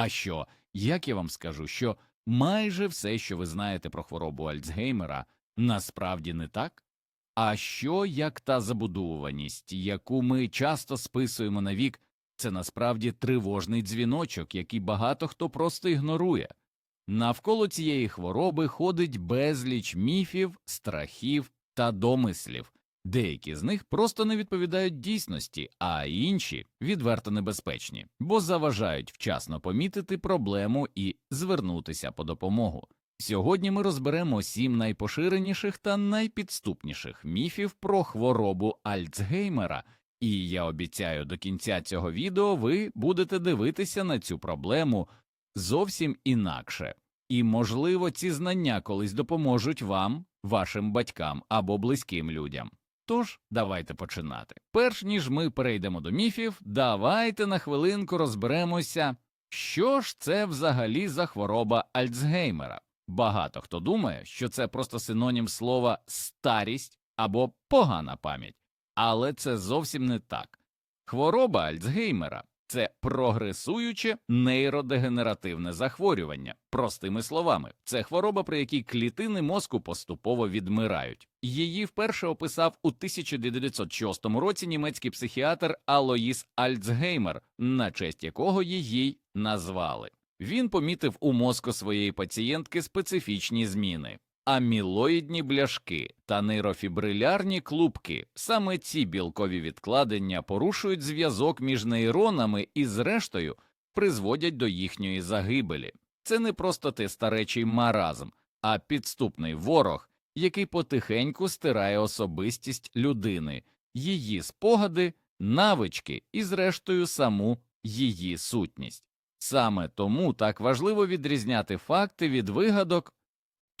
А що, як я вам скажу, що майже все, що ви знаєте про хворобу Альцгеймера, насправді не так? А що як та забудованість, яку ми часто списуємо на вік, це насправді тривожний дзвіночок, який багато хто просто ігнорує. Навколо цієї хвороби ходить безліч міфів, страхів та домислів. Деякі з них просто не відповідають дійсності, а інші відверто небезпечні, бо заважають вчасно помітити проблему і звернутися по допомогу. Сьогодні ми розберемо сім найпоширеніших та найпідступніших міфів про хворобу Альцгеймера, і я обіцяю, до кінця цього відео ви будете дивитися на цю проблему зовсім інакше, і, можливо, ці знання колись допоможуть вам, вашим батькам або близьким людям. Тож, давайте починати. Перш ніж ми перейдемо до міфів, давайте на хвилинку розберемося, що ж це взагалі за хвороба Альцгеймера. Багато хто думає, що це просто синонім слова старість або погана пам'ять, але це зовсім не так. Хвороба Альцгеймера це прогресуюче нейродегенеративне захворювання. Простими словами, це хвороба, при якій клітини мозку поступово відмирають. Її вперше описав у 1906 році німецький психіатр Алоїс Альцгеймер, на честь якого її назвали. Він помітив у мозку своєї пацієнтки специфічні зміни. Амілоїдні бляшки та нейрофібрилярні клубки саме ці білкові відкладення порушують зв'язок між нейронами і, зрештою, призводять до їхньої загибелі. Це не просто те старечий маразм, а підступний ворог, який потихеньку стирає особистість людини, її спогади, навички і, зрештою, саму її сутність. Саме тому так важливо відрізняти факти від вигадок.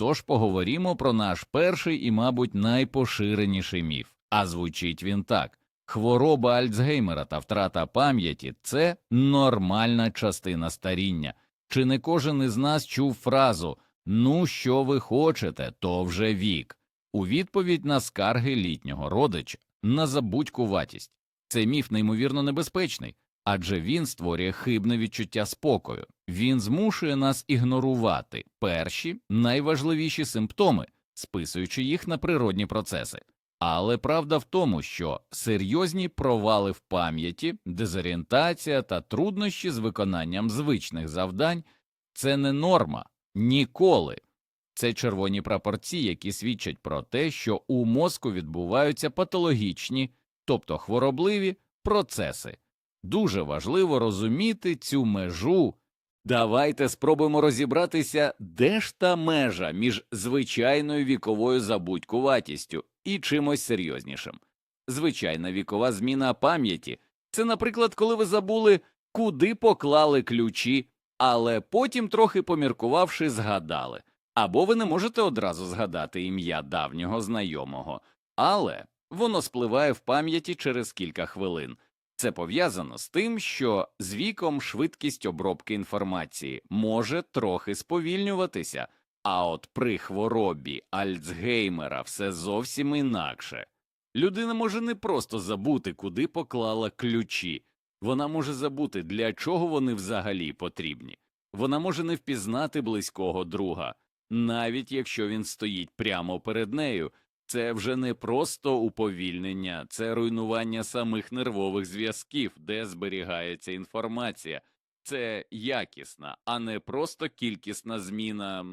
Тож поговоримо про наш перший і, мабуть, найпоширеніший міф. А звучить він так: хвороба Альцгеймера та втрата пам'яті це нормальна частина старіння. Чи не кожен із нас чув фразу Ну, що ви хочете, то вже вік, у відповідь на скарги літнього родича, на забудькуватість. Це міф неймовірно небезпечний, адже він створює хибне відчуття спокою, він змушує нас ігнорувати перші найважливіші симптоми, списуючи їх на природні процеси. Але правда в тому, що серйозні провали в пам'яті, дезорієнтація та труднощі з виконанням звичних завдань це не норма ніколи. Це червоні прапорці, які свідчать про те, що у мозку відбуваються патологічні, тобто хворобливі процеси. Дуже важливо розуміти цю межу. Давайте спробуємо розібратися, де ж та межа між звичайною віковою забудькуватістю і чимось серйознішим. Звичайна вікова зміна пам'яті це, наприклад, коли ви забули, куди поклали ключі, але потім, трохи поміркувавши, згадали, або ви не можете одразу згадати ім'я давнього знайомого, але воно спливає в пам'яті через кілька хвилин. Це пов'язано з тим, що з віком швидкість обробки інформації може трохи сповільнюватися, а от при хворобі Альцгеймера все зовсім інакше. Людина може не просто забути, куди поклала ключі, вона може забути, для чого вони взагалі потрібні. Вона може не впізнати близького друга, навіть якщо він стоїть прямо перед нею, це вже не просто уповільнення, це руйнування самих нервових зв'язків, де зберігається інформація. Це якісна, а не просто кількісна зміна.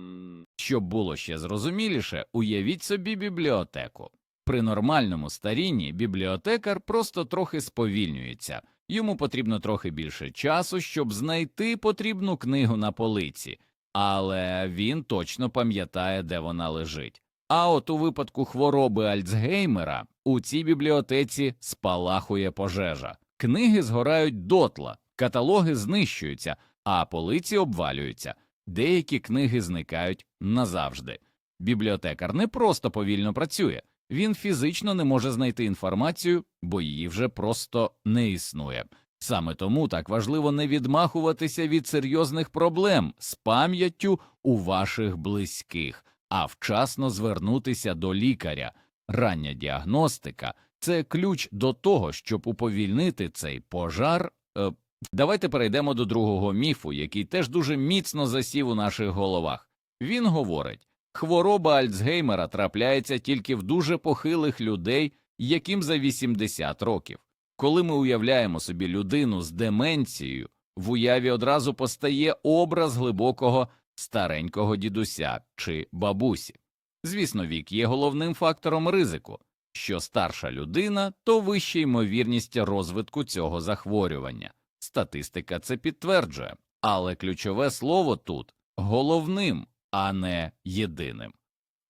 Щоб було ще зрозуміліше, уявіть собі бібліотеку. При нормальному старінні бібліотекар просто трохи сповільнюється, йому потрібно трохи більше часу, щоб знайти потрібну книгу на полиці, але він точно пам'ятає, де вона лежить. А от у випадку хвороби Альцгеймера у цій бібліотеці спалахує пожежа, книги згорають дотла, каталоги знищуються, а полиці обвалюються, деякі книги зникають назавжди. Бібліотекар не просто повільно працює, він фізично не може знайти інформацію, бо її вже просто не існує. Саме тому так важливо не відмахуватися від серйозних проблем з пам'яттю у ваших близьких, а вчасно звернутися до лікаря. Рання діагностика це ключ до того, щоб уповільнити цей пожар, е, Давайте перейдемо до другого міфу, який теж дуже міцно засів у наших головах. Він говорить, хвороба Альцгеймера трапляється тільки в дуже похилих людей, яким за 80 років. Коли ми уявляємо собі людину з деменцією, в уяві одразу постає образ глибокого старенького дідуся чи бабусі. Звісно, вік є головним фактором ризику. Що старша людина, то вища ймовірність розвитку цього захворювання. Статистика це підтверджує, але ключове слово тут головним, а не єдиним.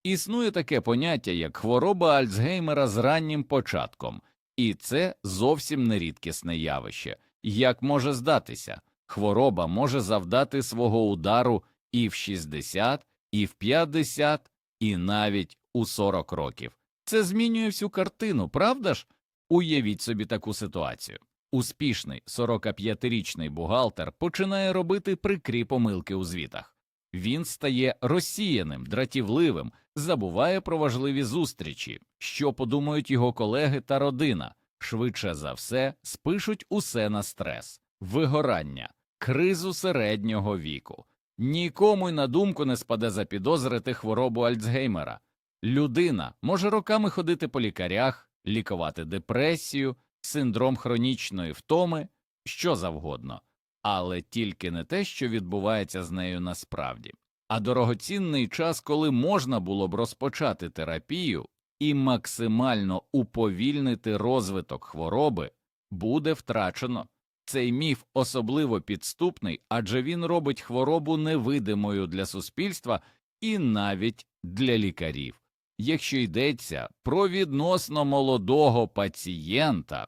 Існує таке поняття, як хвороба Альцгеймера з раннім початком, і це зовсім не рідкісне явище. Як може здатися, хвороба може завдати свого удару і в 60, і в 50, і навіть у 40 років. Це змінює всю картину, правда ж? Уявіть собі таку ситуацію. Успішний 45-річний бухгалтер починає робити прикрі помилки у звітах. Він стає розсіяним, дратівливим, забуває про важливі зустрічі, що подумають його колеги та родина. Швидше за все спишуть усе на стрес, вигорання, кризу середнього віку. Нікому й на думку не спаде запідозрити хворобу Альцгеймера. Людина може роками ходити по лікарях, лікувати депресію, синдром хронічної втоми, що завгодно, але тільки не те, що відбувається з нею насправді, а дорогоцінний час, коли можна було б розпочати терапію і максимально уповільнити розвиток хвороби, буде втрачено. Цей міф особливо підступний, адже він робить хворобу невидимою для суспільства і навіть для лікарів. Якщо йдеться про відносно молодого пацієнта,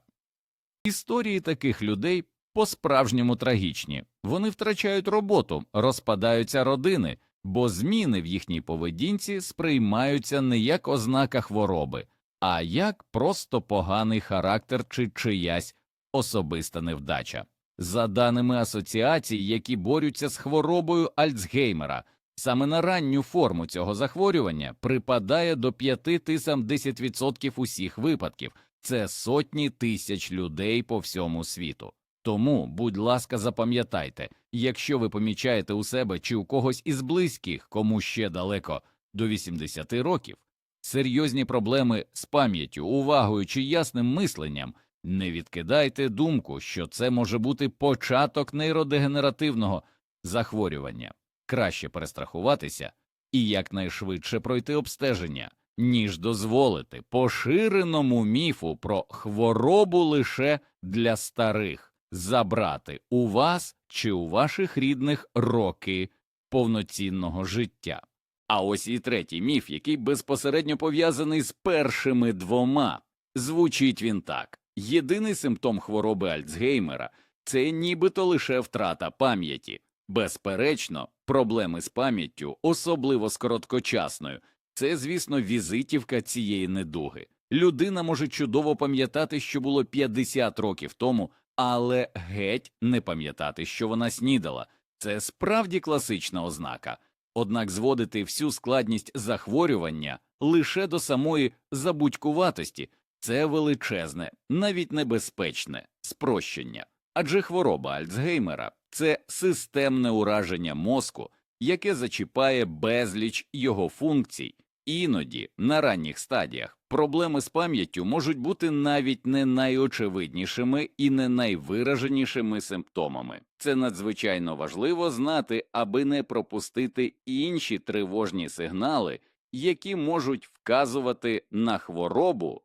історії таких людей по-справжньому трагічні. Вони втрачають роботу, розпадаються родини, бо зміни в їхній поведінці сприймаються не як ознака хвороби, а як просто поганий характер чи чиясь особиста невдача. За даними асоціацій, які борються з хворобою Альцгеймера, саме на ранню форму цього захворювання припадає до 5-10% усіх випадків, це сотні тисяч людей по всьому світу. Тому, будь ласка, запам'ятайте, якщо ви помічаєте у себе чи у когось із близьких, кому ще далеко до 80 років, серйозні проблеми з пам'яттю, увагою чи ясним мисленням, не відкидайте думку, що це може бути початок нейродегенеративного захворювання. Краще перестрахуватися і якнайшвидше пройти обстеження, ніж дозволити поширеному міфу про хворобу лише для старих забрати у вас чи у ваших рідних роки повноцінного життя. А ось і третій міф, який безпосередньо пов'язаний з першими двома. Звучить він так: єдиний симптом хвороби Альцгеймера це нібито лише втрата пам'яті. Безперечно, проблеми з пам'яттю, особливо з короткочасною, це, звісно, візитівка цієї недуги. Людина може чудово пам'ятати, що було 50 років тому, але геть не пам'ятати, що вона снідала. Це справді класична ознака. Однак зводити всю складність захворювання лише до самої забудькуватості це величезне, навіть небезпечне спрощення. Адже хвороба Альцгеймера це системне ураження мозку, яке зачіпає безліч його функцій. Іноді на ранніх стадіях проблеми з пам'яттю можуть бути навіть не найочевиднішими і не найвираженішими симптомами. Це надзвичайно важливо знати, аби не пропустити інші тривожні сигнали, які можуть вказувати на хворобу.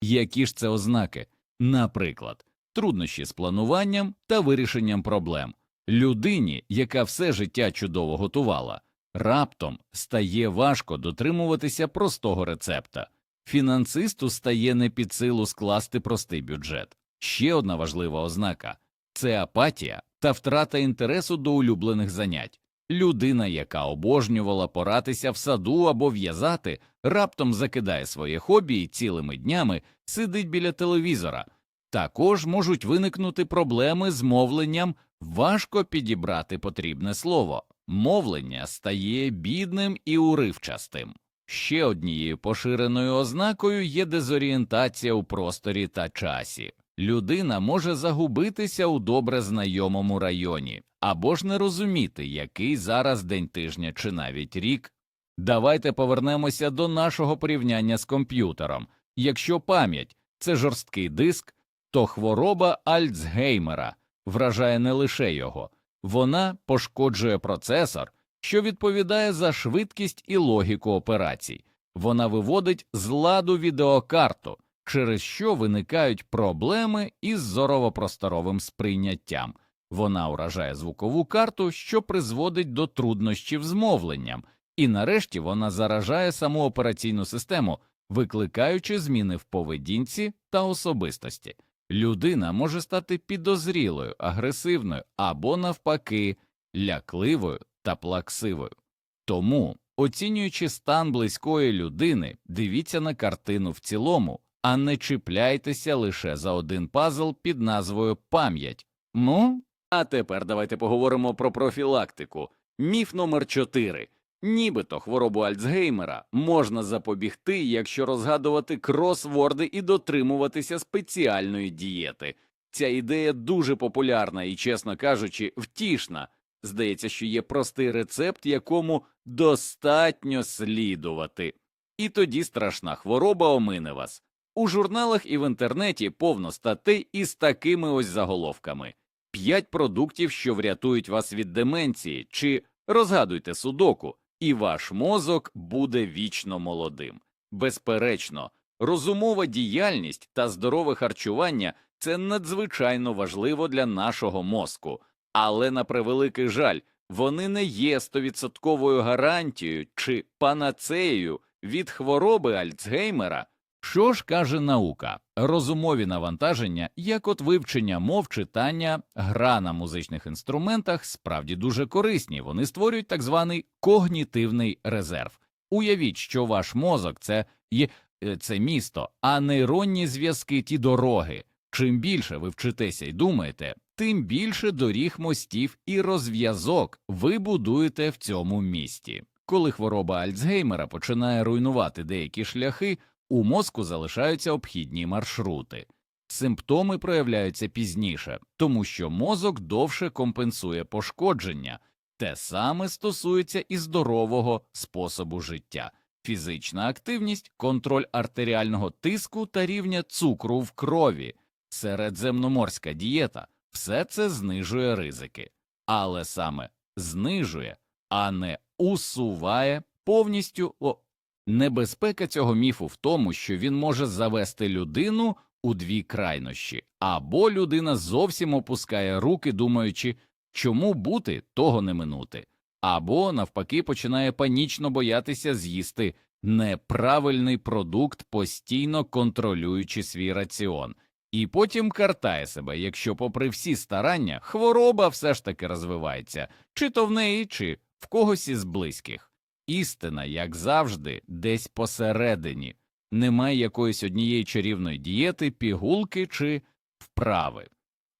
Які ж це ознаки? Наприклад, труднощі з плануванням та вирішенням проблем. Людині, яка все життя чудово готувала, раптом стає важко дотримуватися простого рецепта. Фінансисту стає не під силу скласти простий бюджет. Ще одна важлива ознака це апатія та втрата інтересу до улюблених занять. Людина, яка обожнювала поратися в саду або в'язати, раптом закидає своє хобі і цілими днями сидить біля телевізора. Також можуть виникнути проблеми з мовленням, важко підібрати потрібне слово. Мовлення стає бідним і уривчастим. Ще однією поширеною ознакою є дезорієнтація у просторі та часі. Людина може загубитися у добре знайомому районі або ж не розуміти, який зараз день тижня чи навіть рік. Давайте повернемося до нашого порівняння з комп'ютером. Якщо пам'ять це жорсткий диск, то хвороба Альцгеймера вражає не лише його, вона пошкоджує процесор, що відповідає за швидкість і логіку операцій. Вона виводить з ладу відеокарту, через що виникають проблеми із зорово-просторовим сприйняттям. Вона уражає звукову карту, що призводить до труднощів з мовленням, і нарешті вона заражає саму операційну систему, викликаючи зміни в поведінці та особистості. Людина може стати підозрілою, агресивною або, навпаки, лякливою та плаксивою. Тому, оцінюючи стан близької людини, дивіться на картину в цілому, а не чіпляйтеся лише за один пазл під назвою пам'ять. Ну, а тепер давайте поговоримо про профілактику. Міф номер 4. Нібито хворобу Альцгеймера можна запобігти, якщо розгадувати кросворди і дотримуватися спеціальної дієти. Ця ідея дуже популярна і, чесно кажучи, втішна. Здається, що є простий рецепт, якому достатньо слідувати. І тоді страшна хвороба омине вас. У журналах і в інтернеті повно статей із такими ось заголовками: п'ять продуктів, що врятують вас від деменції, чи розгадуйте судоку, і ваш мозок буде вічно молодим. Безперечно, розумова діяльність та здорове харчування це надзвичайно важливо для нашого мозку, але на превеликий жаль, вони не є стовідсотковою гарантією чи панацеєю від хвороби Альцгеймера. Що ж каже наука? Розумові навантаження, як от вивчення мов, читання, гра на музичних інструментах, справді дуже корисні. Вони створюють так званий когнітивний резерв. Уявіть, що ваш мозок це є е, це місто, а нейронні зв'язки ті дороги. Чим більше ви вчитеся і думаєте, тим більше доріг мостів і розв'язок ви будуєте в цьому місті. Коли хвороба Альцгеймера починає руйнувати деякі шляхи, у мозку залишаються обхідні маршрути. Симптоми проявляються пізніше, тому що мозок довше компенсує пошкодження. Те саме стосується і здорового способу життя, фізична активність, контроль артеріального тиску та рівня цукру в крові, середземноморська дієта все це знижує ризики, але саме знижує, а не усуває повністю Небезпека цього міфу в тому, що він може завести людину у дві крайнощі, або людина зовсім опускає руки, думаючи, чому бути, того не минути, або навпаки починає панічно боятися з'їсти неправильний продукт, постійно контролюючи свій раціон, і потім картає себе, якщо, попри всі старання, хвороба все ж таки розвивається, чи то в неї, чи в когось із близьких. Істина, як завжди, десь посередині, немає якоїсь однієї чарівної дієти, пігулки чи вправи.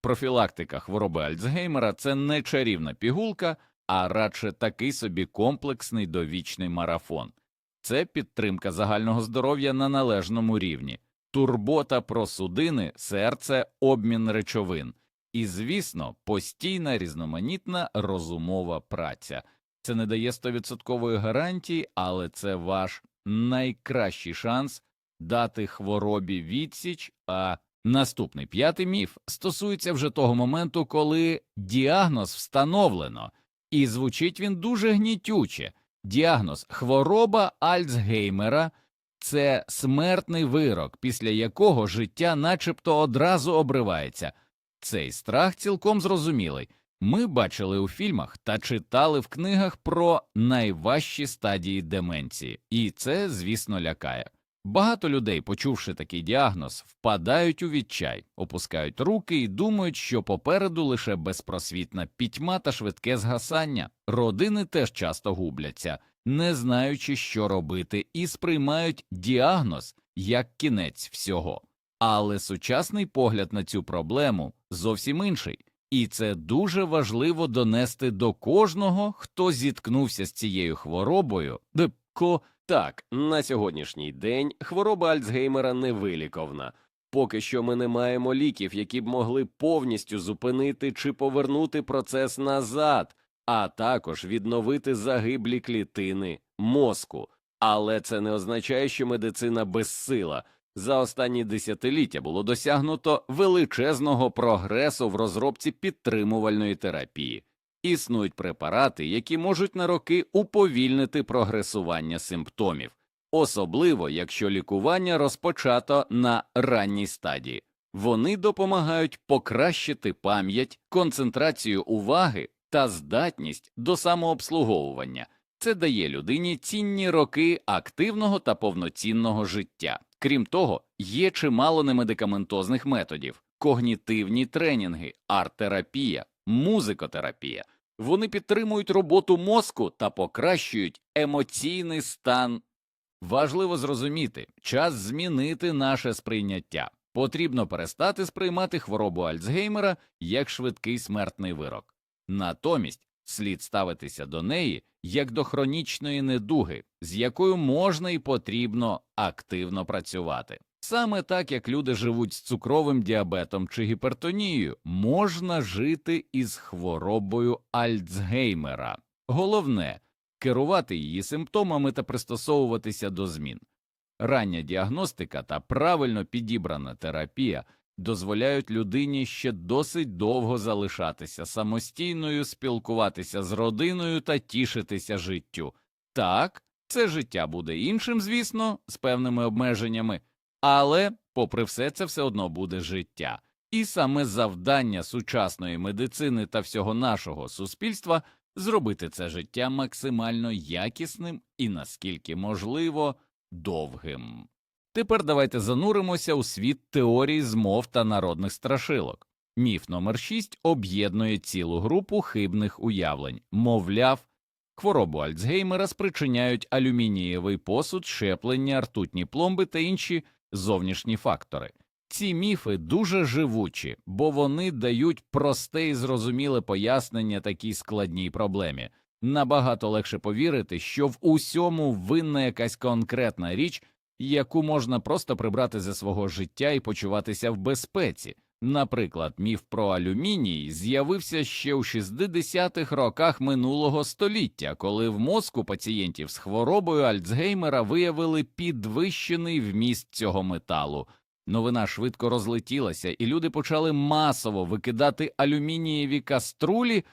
Профілактика хвороби Альцгеймера це не чарівна пігулка, а радше такий собі комплексний довічний марафон. Це підтримка загального здоров'я на належному рівні, турбота про судини, серце, обмін речовин і, звісно, постійна різноманітна розумова праця. Це не дає стовідсоткової гарантії, але це ваш найкращий шанс дати хворобі відсіч. А наступний п'ятий міф стосується вже того моменту, коли діагноз встановлено, і звучить він дуже гнітюче. Діагноз хвороба Альцгеймера це смертний вирок, після якого життя начебто одразу обривається. Цей страх цілком зрозумілий. Ми бачили у фільмах та читали в книгах про найважчі стадії деменції, і це, звісно, лякає. Багато людей, почувши такий діагноз, впадають у відчай, опускають руки і думають, що попереду лише безпросвітна пітьма та швидке згасання. Родини теж часто губляться, не знаючи, що робити, і сприймають діагноз як кінець всього. Але сучасний погляд на цю проблему зовсім інший. І це дуже важливо донести до кожного, хто зіткнувся з цією хворобою. Ко так, на сьогоднішній день хвороба Альцгеймера невиліковна. Поки що ми не маємо ліків, які б могли повністю зупинити чи повернути процес назад, а також відновити загиблі клітини мозку. Але це не означає, що медицина безсила. За останні десятиліття було досягнуто величезного прогресу в розробці підтримувальної терапії. Існують препарати, які можуть на роки уповільнити прогресування симптомів, особливо якщо лікування розпочато на ранній стадії. Вони допомагають покращити пам'ять, концентрацію уваги та здатність до самообслуговування. Це дає людині цінні роки активного та повноцінного життя. Крім того, є чимало немедикаментозних методів, когнітивні тренінги, арт-терапія, музикотерапія. Вони підтримують роботу мозку та покращують емоційний стан. Важливо зрозуміти, час змінити наше сприйняття. Потрібно перестати сприймати хворобу Альцгеймера як швидкий смертний вирок. Натомість слід ставитися до неї як до хронічної недуги, з якою можна і потрібно активно працювати. Саме так як люди живуть з цукровим діабетом чи гіпертонією, можна жити із хворобою Альцгеймера. Головне керувати її симптомами та пристосовуватися до змін. Рання діагностика та правильно підібрана терапія дозволяють людині ще досить довго залишатися самостійною, спілкуватися з родиною та тішитися життю. Так, це життя буде іншим, звісно, з певними обмеженнями, але, попри все, це все одно буде життя. І саме завдання сучасної медицини та всього нашого суспільства зробити це життя максимально якісним і, наскільки можливо, довгим. Тепер давайте зануримося у світ теорій змов та народних страшилок. Міф номер 6 об'єднує цілу групу хибних уявлень, мовляв, хворобу Альцгеймера спричиняють алюмінієвий посуд, щеплення, ртутні пломби та інші зовнішні фактори. Ці міфи дуже живучі, бо вони дають просте і зрозуміле пояснення такій складній проблемі. Набагато легше повірити, що в усьому винна якась конкретна річ, яку можна просто прибрати зі свого життя і почуватися в безпеці. Наприклад, міф про алюміній з'явився ще у 60-х роках минулого століття, коли в мозку пацієнтів з хворобою Альцгеймера виявили підвищений вміст цього металу. Новина швидко розлетілася, і люди почали масово викидати алюмінієві каструлі.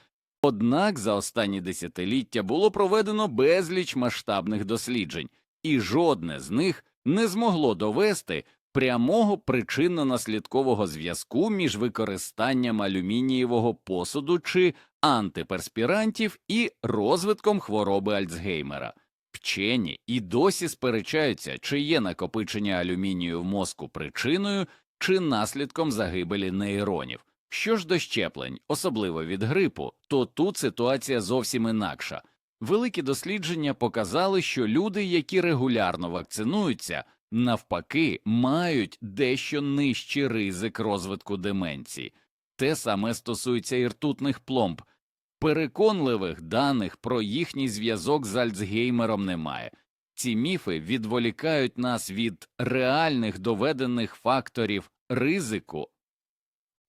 Однак за останні десятиліття було проведено безліч масштабних досліджень, і жодне з них не змогло довести прямого причинно-наслідкового зв'язку між використанням алюмінієвого посуду чи антиперспірантів і розвитком хвороби Альцгеймера. Вчені і досі сперечаються, чи є накопичення алюмінію в мозку причиною чи наслідком загибелі нейронів. Що ж до щеплень, особливо від грипу, то тут ситуація зовсім інакша. Великі дослідження показали, що люди, які регулярно вакцинуються, навпаки, мають дещо нижчий ризик розвитку деменції. Те саме стосується і ртутних пломб. Переконливих даних про їхній зв'язок з Альцгеймером немає. Ці міфи відволікають нас від реальних доведених факторів ризику.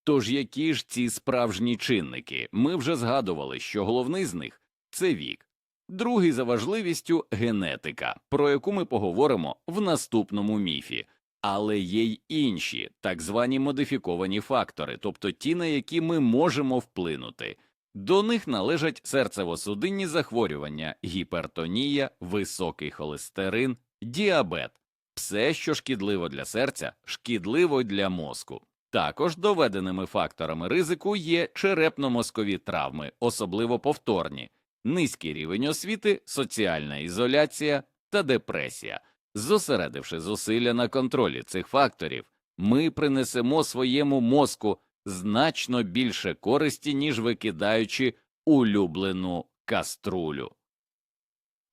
Тож які ж ці справжні чинники? Ми вже згадували, що головний з них це вік. Другий за важливістю генетика, про яку ми поговоримо в наступному міфі. Але є й інші, так звані модифіковані фактори, тобто ті, на які ми можемо вплинути. До них належать серцево-судинні захворювання, гіпертонія, високий холестерин, діабет. Все, що шкідливо для серця, шкідливо для мозку. Також доведеними факторами ризику є черепно-мозкові травми, особливо повторні, низький рівень освіти, соціальна ізоляція та депресія. Зосередивши зусилля на контролі цих факторів, ми принесемо своєму мозку значно більше користі, ніж викидаючи улюблену каструлю.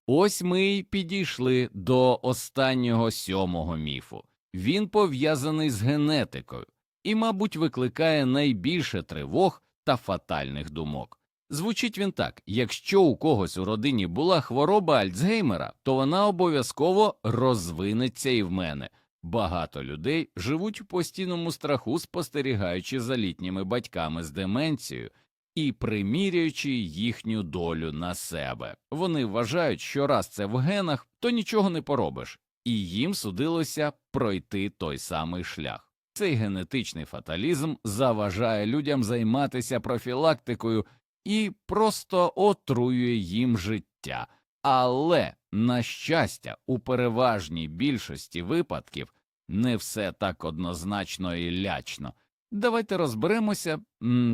Ось ми й підійшли до останнього сьомого міфу. Він пов'язаний з генетикою і, мабуть, викликає найбільше тривог та фатальних думок. Звучить він так: якщо у когось у родині була хвороба Альцгеймера, то вона обов'язково розвинеться і в мене. Багато людей живуть у постійному страху, спостерігаючи за літніми батьками з деменцією і приміряючи їхню долю на себе. Вони вважають, що раз це в генах, то нічого не поробиш, і їм судилося пройти той самий шлях. Цей генетичний фаталізм заважає людям займатися профілактикою і просто отруює їм життя. Але, на щастя, у переважній більшості випадків не все так однозначно і лячно. Давайте розберемося.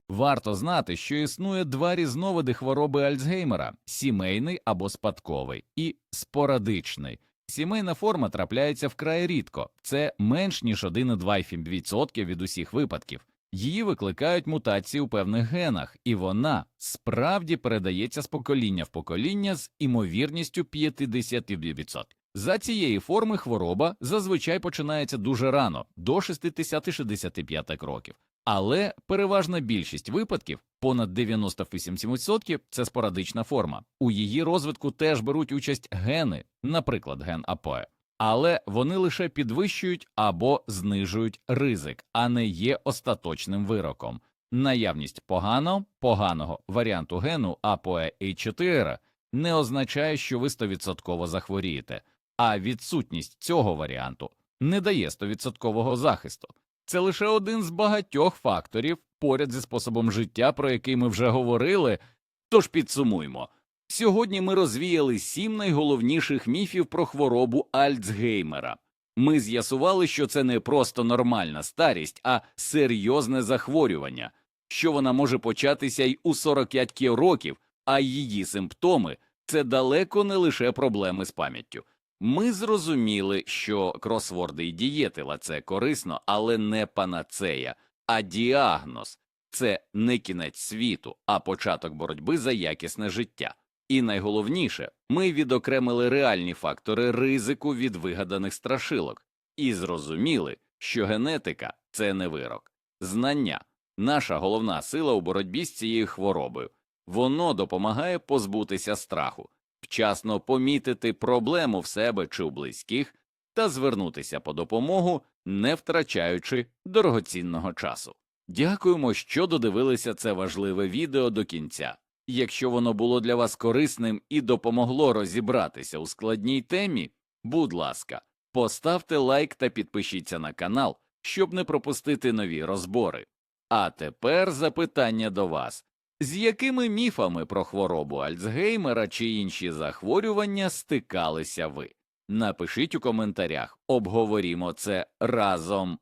Варто знати, що існує два різновиди хвороби Альцгеймера: сімейний або спадковий, і спорадичний. Сімейна форма трапляється вкрай рідко, це менш ніж 1,2% від усіх випадків. Її викликають мутації у певних генах, і вона справді передається з покоління в покоління з імовірністю 50%. За цієї форми хвороба зазвичай починається дуже рано, до 60-65 років. Але переважна більшість випадків, понад 98%, це спорадична форма. У її розвитку теж беруть участь гени, наприклад, ген АПОЕ. Але вони лише підвищують або знижують ризик, а не є остаточним вироком. Наявність погано, поганого варіанту гену АПОЕ H4 не означає, що ви 100% захворієте, а відсутність цього варіанту не дає 100% захисту. Це лише один з багатьох факторів поряд зі способом життя, про який ми вже говорили. Тож підсумуймо. Сьогодні ми розвіяли сім найголовніших міфів про хворобу Альцгеймера. Ми з'ясували, що це не просто нормальна старість, а серйозне захворювання, що вона може початися й у 45 років, а її симптоми це далеко не лише проблеми з пам'яттю. Ми зрозуміли, що кросворди і дієти це корисно, але не панацея, а діагноз це не кінець світу, а початок боротьби за якісне життя. І найголовніше, ми відокремили реальні фактори ризику від вигаданих страшилок і зрозуміли, що генетика це не вирок. Знання наша головна сила у боротьбі з цією хворобою. Воно допомагає позбутися страху, вчасно помітити проблему в себе чи у близьких та звернутися по допомогу, не втрачаючи дорогоцінного часу. Дякуємо, що додивилися це важливе відео до кінця. Якщо воно було для вас корисним і допомогло розібратися у складній темі, будь ласка, поставте лайк та підпишіться на канал, щоб не пропустити нові розбори. А тепер запитання до вас. З якими міфами про хворобу Альцгеймера чи інші захворювання стикалися ви? Напишіть у коментарях, обговорімо це разом.